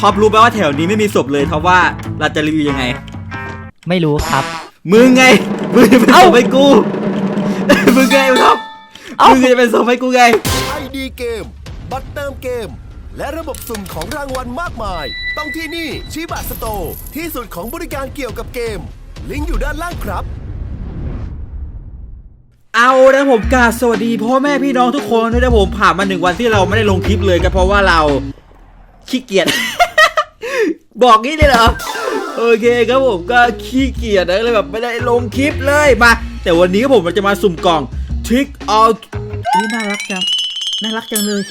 ท็อปรู้ไหมว่าแถวนี้ไม่มีศพเลยท็อปว่าเราจะรีวิวยังไง ไม่รู้ครับ มึงไง มึงจะเป็นศพให้กู มึงไงท็อปเอ้ามึมึงจะเป็นศพให้กูไงไอดีเกม บัตรเติมเกม และระบบสุ่มของรางวัลมากมาย ต้องที่นี่ชิบะสโตร์ที่สุดของบริการเกี่ยวกับเกม ลิงก์อยู่ด้านล่างครับเอานะผมกราบสวัสดีพ่อแม่พี่น้องทุกคนด้วยนะผมผ่านมาหนึ่งวันที่เราไม่ได้ลงคลิปเลยก็เพราะว่าเราขี้เกียจ บอกงี้เลยเหรอ โอเคครับผมก็ขี้เกียจนะเลยแบบไม่ได้ลงคลิปเลยมา แต่วันนี้ครับผมเราจะมาสุ่มกล่อง Trick or อุ้ยน่ารักจัง น่ารักจังเลย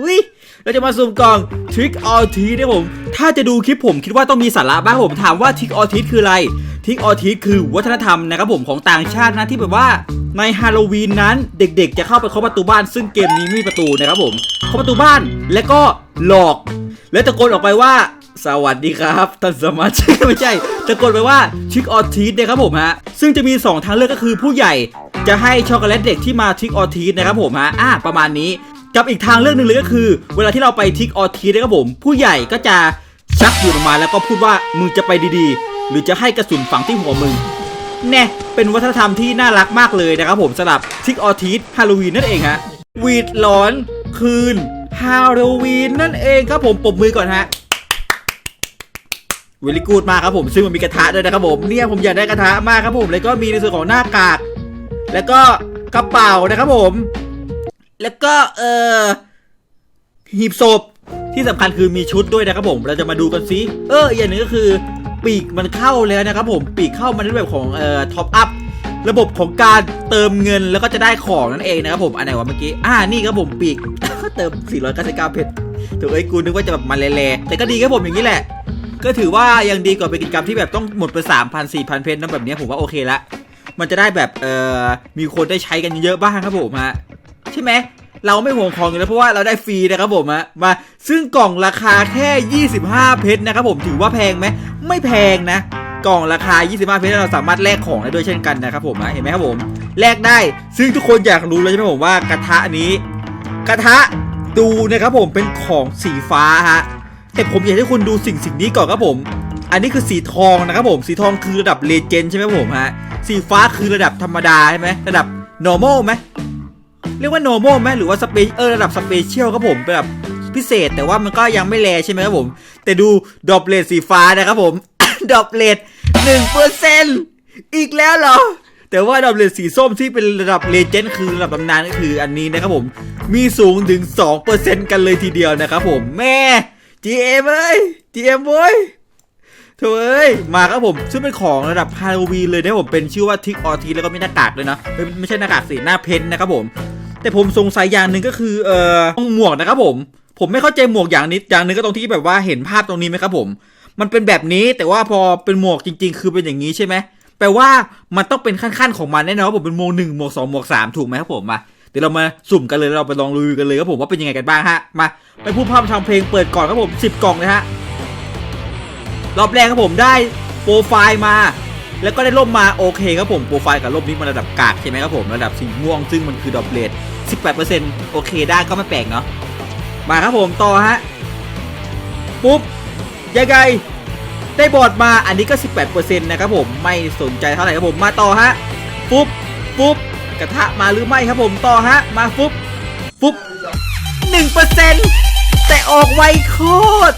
อุ้ยเราจะมาสุ่มกล่อง Trick or Treat นะผม ถ้าจะดูคลิปผมคิดว่าต้องมีสาระบ้างผมถามว่า Trick or Treat คืออะไร Trick or Treat คือวัฒนธรรมนะครับผมของต่างชาตินะที่แบบว่าในฮาโลวีนนั้นเด็กๆ จะเข้าไปเคาะประตูบ้าน ซึ่งเกมนี้ไม่มีประตูนะครับผมเคาะประตูบ้านแล้วก็หลอก และตะโกนออกไปว่า สวัสดีครับท่านสมาชิกไม่ใช่ตะกนไปว่าชิคออทีสนะครับผมฮะซึ่งจะมี 2 ทางเลือกก็คือผู้ใหญ่จะให้ช็อกโกแลตเด็กที่มาทิกออทีสนะครับผมฮะอ่าประมาณนี้กับอีกทางเลือกหนึ่งเลยก็คือ เวลาที่เราไปทิกออทีสนะครับผม ผู้ใหญ่ก็จะชักปืนออกมาแล้วก็พูดว่ามึงจะไปดีๆ หรือจะให้กระสุนฝังที่หัวมึงแน่เป็นวัฒนธรรมที่น่ารักมากเลยนะครับผมสำหรับทิกออทีสฮาโลวีนนั่นเองฮะวีดหลอนคืนฮาโลวีนนั่นเองครับผมปรบมือก่อนฮะ เวลิกูดมากครับผมซึ่งมันมีกระทะด้วยนะครับผมเนี่ยผมอยากได้กระทะมากครับผมแล้วก็มีในส่วนของหน้ากาก แล้วก็กระเป๋านะครับผม แล้วก็เอ่อหีบศพที่สำคัญคือมีชุดด้วยนะครับผม เราจะมาดูกันซิเอออย่างหนึงก็คือปีกมันเข้าแล้วนะครับผมปีกเข้ามาในแบบของเอ่อท็อปอัพระบบของการเติมเงินแล้วก็จะได้ของนั่นเองนะครับผมอันไหนวะเมื่อกี้อ่านี่ครับผมปีกเติม 499เพชรถูกไอ้กูนึกว่าจะแบบมาแล่ๆแต่ก็ดีครับผมอย่างนี้แหละ ก็ถือว่ายังดีกว่าเป็นกิจกรรมที่แบบต้องหมดไปสามพันสี่พันเพชรนะแบบนี้ผมว่าโอเคละ มันจะได้แบบเอ่อมีคนได้ใช้กันเยอะบ้างครับผมฮะใช่ไหมเราไม่ห่วงของอยู่แล้วเพราะว่าเราได้ฟรีนะครับผมฮะมาซึ่งกล่องราคาแค่ 25 เพชรนะครับผมถือว่าแพงไหมไม่แพงนะ กล่องราคา 25 เพชรเราสามารถแลกของได้ด้วยเช่นกันนะครับผมฮะเห็นไหมครับผมแลกได้ ซึ่งทุกคนอยากรู้เลยใช่ไหมผมว่ากระทะนี้ กระทะดูนะครับผมเป็นของสีฟ้าฮะ แต่ผมอยากให้คุณดูสิ่งสิ่งนี้ก่อนครับผม อันนี้คือสีทองนะครับผม สีทองคือระดับเลเจนด์ใช่ไหมผมฮะ สีฟ้าคือระดับธรรมดาใช่ไหมระดับ normal ไหมเรียกว่า normal ไหมหรือว่าสเปเออระดับสเปเชียลครับผมแบบพิเศษ แต่ว่ามันก็ยังไม่แลใช่ไหมครับผม แต่ดูดอปเลทสีฟ้านะครับผมดอปเลทหนึ่งเปอร์เซ็นอีกแล้วเหรอ แต่ว่าดอปเลทสีส้มที่เป็นระดับเลเจนด์คือระดับตำนานก็คืออันนี้นะครับผม มีสูงถึง 2%กันเลยทีเดียวนะครับผมแม่ GM เอ้ย GM โว้ยโถอเอ้ยมาครับผมซึ่งเป็นของระดับฮาโลวีนเลยนะผมเป็นชื่อว่าทิกออทีแล้วก็มีหน้ากากด้วยนะไม่ไม่ใช่หน้ากากสีหน้าเพนนะครับผม แต่ผมสงสัยอย่างหนึ่งก็คือเอ่อหมวกนะครับผม ผมไม่เข้าใจหมวกอย่างนี้อย่างหนึ่งก็ตรงที่แบบว่าเห็นภาพตรงนี้ไหมครับผม มันเป็นแบบนี้แต่ว่าพอเป็นหมวกจริง ๆ คือเป็นอย่างนี้ใช่ไหมแปลว่ามันต้องเป็นขั้นๆของมันแน่นอนว่าผมเป็นหมวกหนึ่งหมวกสองหมวกสามถูกไหมครับผมมา เดี๋ยวเรามาสุ่มกันเลยเราไปลองรีวิวกันเลยครับผมว่าเป็นยังไงกันบ้างฮะมาไปพูดพร่ำทำเพลงเปิดก่อนครับผม10 กล่องเลยฮะรอบแรกครับผมได้โปรไฟล์มาแล้วก็ได้ร่มมาโอเคครับผมโปรไฟล์กับร่มนี้มันระดับกากใช่ไหมครับผมระดับสีม่วงซึ่งมันคือดอปเลท18%โอเคได้ก็ไม่แปลกเนาะมาครับผมต่อฮะปุ๊บยังไงได้บอดมาอันนี้ก็ 18%นะครับผมไม่สนใจเท่าไหร่ครับผมมาต่อฮะปุ๊บปุ๊บ กระทะมาหรือไม่ครับผมต่อฮะ มาปุ๊บหนึ่งเปุ๊บ1%แต่ออกไวโคตร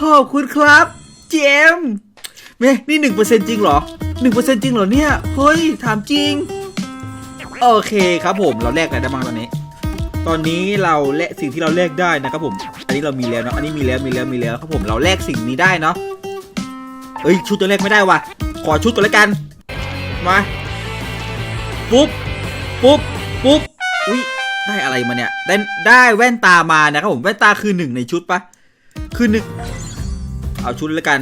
ขอบคุณครับ เจมเมนี่1%จริงเหรอ1%จริงเหรอเนี่ย เฮ้ย ถามจริง โอเคครับผมเราแลกอะไรได้บ้างตอนนี้ ตอนนี้เราแลกสิ่งที่เราแลกได้นะครับผม อันนี้เรามีแล้วเนาะอันนี้มีแล้วมีแล้วมีแล้วครับผมเราแลกสิ่งนี้ได้เนาะเอ้ยชุดตัวแรกไม่ได้ว่ะขอชุดตัวแรกกันมาปุ๊บ ปุ๊บปุ๊บอุ้ยได้อะไรมาเนี่ยได้ได้แว่นตามานะครับผมแว่นตาคือหนึ่งในชุดปะคือหนึ่งเอาชุดแล้วกัน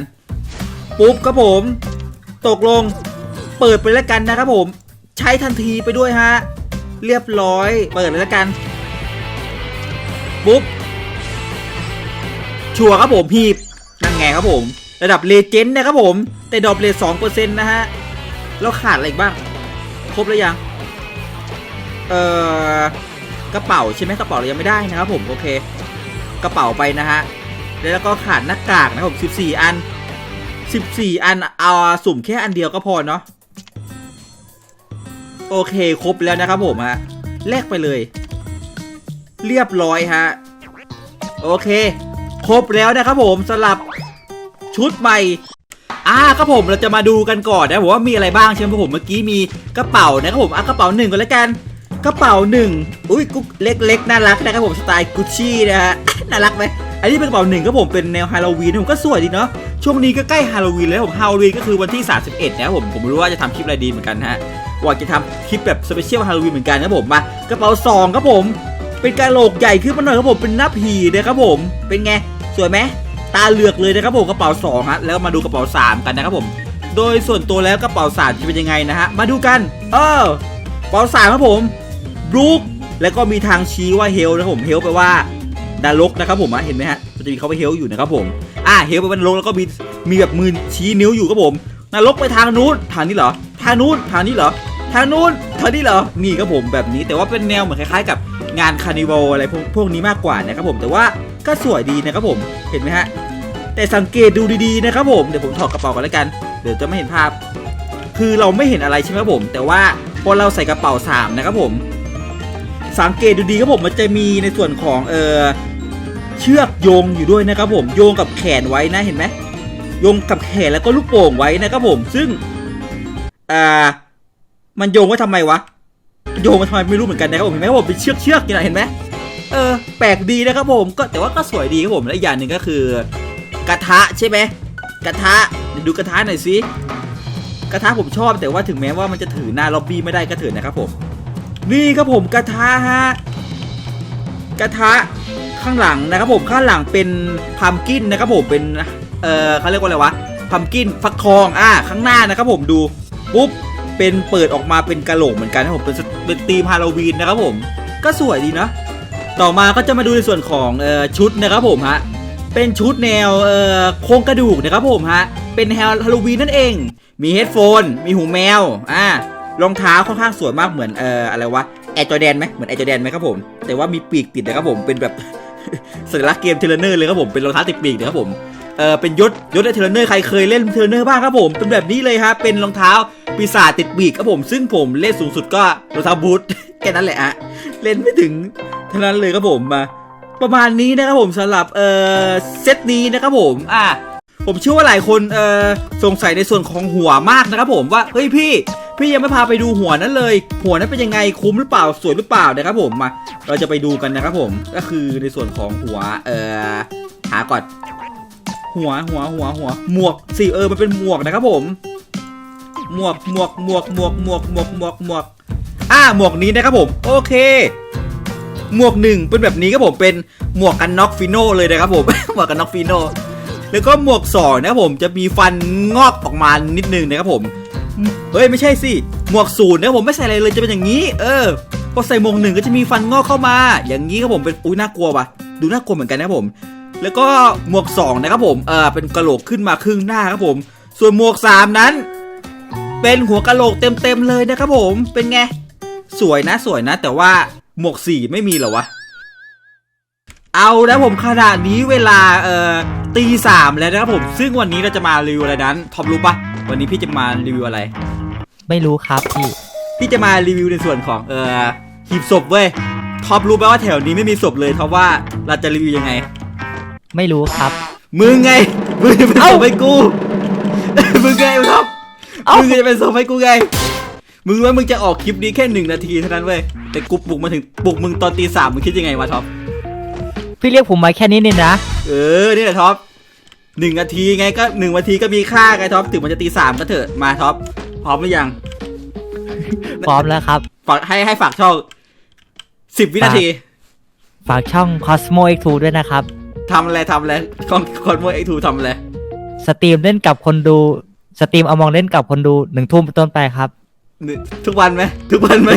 ปุ๊บครับผม ตกลงเปิดไปแล้วกันนะครับผม ใช้ทันทีไปด้วยฮะเรียบร้อยเปิดเลยแล้วกัน ปุ๊บ ชัวร์ครับผมพีบนั่นไงครับผม ระดับเลเจนด์นะครับผม แต่ดรอปเลทสองเปอร์เซ็นต์นะฮะ แล้วขาดอะไรอีกบ้าง ครบแล้วยัง เอ่อกระเป๋าใช่ไหมกระเป๋าเรายังไม่ได้นะครับผมโอเค กระเป๋าไปนะฮะแล้วก็ขาดหน้ากากนะครับผม14 อัน 14 อันเอาสุ่มแค่อันเดียวก็พอเนาะโอเคครบแล้วนะครับผมฮะแลกไปเลย เรียบร้อยฮะโอเค ครบแล้วนะครับผมสลับชุดใหม่อ่าครับผมเราจะมาดูกันก่อนนะผมว่ามีอะไรบ้างใช่ไหมผมเมื่อกี้มีกระเป๋านะครับผมอะกระเป๋าหนึ่งก่อนแล้วกัน กระเป๋าหนึ่งอุ้ยกุ๊กเล็กๆน่ารักนะครับผมสไตล์กุชชี่นะฮะน่ารักไหมอันนี้เป็นกระเป๋าหนึ่งครับผมเป็นแนวฮาโลวีนผมก็สวยดีเนาะช่วงนี้ก็ใกล้ฮาโลวีนแล้วผมฮาโลวีนก็คือวันที่ 31นะครับผมผมไม่รู้ว่าจะทำคลิปอะไรดีเหมือนกันฮะว่าจะทำคลิปแบบสเปเชียลฮาโลวีนเหมือนกันนะครับผมมากระเป๋าสองครับผม เป็นกระโหลกใหญ่ขึ้นมาหน่อยครับผมเป็นหน้าผีนะครับผม เป็นไงสวยไหมตาเหลือกเลยนะครับผมกระเป๋าสองฮะแล้วมาดูกระเป๋าสามกันนะครับผม โดยส่วนตัวแล้วกระเป๋าสามจะเป็นยังไงนะฮะมาดูกัน เออกระเป๋าสามครับผม บรูคแล้วก็มีทางชี้ว่าเฮลนะครับผมเฮลแปลว่านรกนะครับผมเห็นไหมฮะมันจะมีเขาไปเฮลอยู่นะครับผมอ่าเฮลแปลว่านรกแล้วก็มีมีแบบมือชี้นิ้วอยู่ครับผมนรกไปทางนู้นทางนี้เหรอทางนู้นทางนี้เหรอทางนู้นทางนี้เหรอนี่ครับผมแบบนี้แต่ว่าเป็นแนวเหมือนคล้ายๆ กับงานคาร์นิวัลอะไรพวกพวกนี้มากกว่านะครับผมแต่ว่าก็สวยดีนะครับผมเห็นไหมฮะแต่สังเกตดูดีๆนะครับผมเดี๋ยวผมถอดกระเป๋ากันแล้วกันเดี๋ยวจะไม่เห็นภาพ คือเราไม่เห็นอะไรใช่ไหมครับผม แต่ว่าพอเราใส่กระเป๋าสามนะครับผม สังเกตดูดีครับผมมันจะมีในส่วนของเออเชือกโยงอยู่ด้วยนะครับผมโยงกับแขนไว้นะเห็นไหมโยงกับแขนแล้วก็ลูกโป่งไว้นะครับผมซึ่งอ่ามันโยงไว้ทำไมวะโยงมาทำไมไม่รู้เหมือนกันนะครับผมเห็นไหมผมเป็นเชือกเชือกอยู่นะเห็นไหมเออแปลกดีนะครับผมก็แต่ว่าก็สวยดีครับผมและอีกอย่างหนึ่งก็คือ กระทะใช่ไหมกระทะดูกระทะหน่อยสิกระทะผมชอบแต่ว่าถึงแม้ว่ามันจะถือหน้าล็อบบี้ไม่ได้ก็เถอนะครับผม นี่ครับผมกระทะฮะกระทะข้างหลังนะครับผมข้างหลังเป็นพัมกินนะครับผมเป็นเออเขาเรียกว่าอะไรวะพัมกินฟักทองอ่าข้างหน้านะครับผมดูปุ๊บเป็นเปิดออกมาเป็นกระโหลกเหมือนกันนะครับผมเป็นเป็นธีมฮาโลวีนนะครับผมก็สวยดีนะต่อมาก็จะมาดูในส่วนของเอ่อชุดนะครับผมฮะเป็นชุดแนวเอ่อโครงกระดูกนะครับผมฮะเป็นแฮาโลวีนนั่นเอง มีเฮดโฟน มีหูแมวอ่า รองเท้าค่อนข้างสวยมากเหมือนเอ่ออะไรวะแอร์จอแดนไหมเหมือนแอร์จอแดนไหมครับผม แต่ว่ามีปีกติดนะครับผมเป็นแบบสัญลักษณ์เกมเทเลเนอร์เลยครับผมเป็นรองเท้าติดปีกนะครับผมเออเป็นยศยศในเทเลเนอร์ใครเคยเล่นเทเลเนอร์บ้างครับผมเป็นแบบนี้เลยฮะเป็นรองเท้าปีศาจติดปีกครับผม ซึ่งผมเล่นสูงสุดก็รองเท้าบูทแค่นั้นแหละฮะเล่นไม่ถึงเท่านั้นเลยครับผมมาประมาณนี้นะครับผมสำหรับเอ่อเซตนี้นะครับผมอะผมเชื่อว่าหลายคนเอ่อสงสัยในส่วนของหัวมากนะครับผมว่าเฮ้ยพี่ พี่ยังไม่พาไปดูหัวนั้นเลย หัวนั้นเป็นยังไงคุ้มหรือเปล่าสวยหรือเปล่านะครับผมมาเราจะไปดูกันนะครับผมก็คือในส่วนของหัวเอ่อหาก่อนหัวหัวหัวหัวหมวกสิเออมันเป็นหมวกนะครับผม หมวกหมวกหมวกหมวกหมวกหมวกหมวกหมวกอ่าหมวกนี้นะครับผม โอเค หมวกหนึ่งเป็นแบบนี้ครับผมเป็นหมวกกันน็อกฟิโนเลยนะครับผมหมวกกันน็อกฟิโนแล้วก็หมวกสองนะครับผมจะมีฟันงอกออกมานิดนึงนะครับผม เฮ้ยไม่ใช่สิ หมวกศูนย์นะผมไม่ใส่อะไรเลยจะเป็นอย่างนี้ เออพอใส่หมวกหนึ่งก็จะมีฟันงอกเข้ามา อย่างนี้ครับผมเป็นอุ้ยน่ากลัวว่ะ ดูน่ากลัวเหมือนกันนะผม แล้วก็หมวกสองนะครับผมเออเป็นกระโหลกขึ้นมาครึ่งหน้าครับผม ส่วนหมวกสามนั้น เป็นหัวกระโหลกเต็มๆเลยนะครับผมเป็นไงสวยนะสวยนะ แต่ว่าหมวกสี่ไม่มีเหรอวะเอาแล้วผมขนาดนี้เวลาเอ่อตีสามแล้วนะครับผม ซึ่งวันนี้เราจะมารีวิวอะไรนั้นทอมรู้ปะ วันนี้พี่จะมารีวิวอะไร ไม่รู้ครับพี่ พี่จะมารีวิวในส่วนของเอ่อหีบศพเว้ยท็อปรู้ปะว่าแถวนี้ไม่มีศพเลยท็อปว่าเราจะรีวิวยังไง ไม่รู้ครับ มึงไงมึงจะเป็นศพให้กูมึงไงท็อปเอ้ามึมึงจะเป็นศพให้กูไงมึงรู้ว่ามึงจะออกคลิปนี้แค่หนึ่งนาทีเท่านั้นเว้ยแต่กูปลุกมาถึงปลุกมึงตอนตีสามมึงคิดยังไงวะท็อปพี่เรียกผมมาแค่นี้นี่นะ เออ นี่แหละท็อป หนึ่งนาทีไงก็หนึ่งนาทีก็มีค่าไงท็อปถึงมันจะตีสามก็เถอะมาท็อปพร้อมหรือยังพร้อมแล้วครับ ฝากให้ให้ฝากช่องสิบวินาที ฝากช่อง Cosmo X2 ด้วยนะครับทำอะไรทำอะไรคอนคอนโมเอ็กทูทำอะไรสตรีมเล่นกับคนดูสตรีมเอามองเล่นกับคนดูหนึ่งทุ่มเป็นต้นไปครับ ทุกวันไหมทุกวันไหม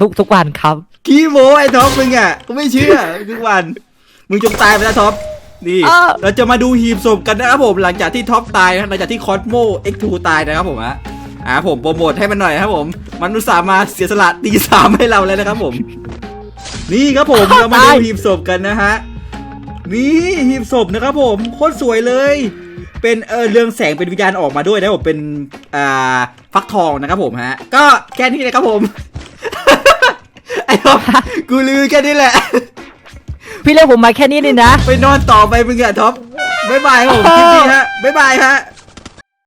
ทุกทุกวันครับขี้โมไอ้ท็อปมึงอะกูไม่เชื่อทุกวัน มึงจงตายไปแล้วท็อป นี่อ้าวเราจะมาดูหีบศพกันนะครับผมหลังจากที่ท็อปตายนะหลังจากที่คอสโมเอ็กทูตายนะครับผมฮะอ่าผมโปรโมทให้มันหน่อยนะครับผมมันอุตส่าห์มาเสียสละตีสามให้เราเลยนะครับผม นี่ครับผมเรามาดูหีบศพกันนะฮะนี่หีบศพนะครับผมโคตรสวยเลย เป็นเออเรืองแสงเป็นวิญญาณออกมาด้วยนะผมเป็นอ่าฟักทองนะครับผมฮะ ก็แค่นี้เลยครับผม ไอ้ท็อปกูลือแค่นี้แหละ พี่เรียกผมมาแค่นี้นี่นะ ไปนอนต่อไปมึงอะท็อปบ๊ายบายครับผมคลิปนี้ฮะบ๊ายบายฮะ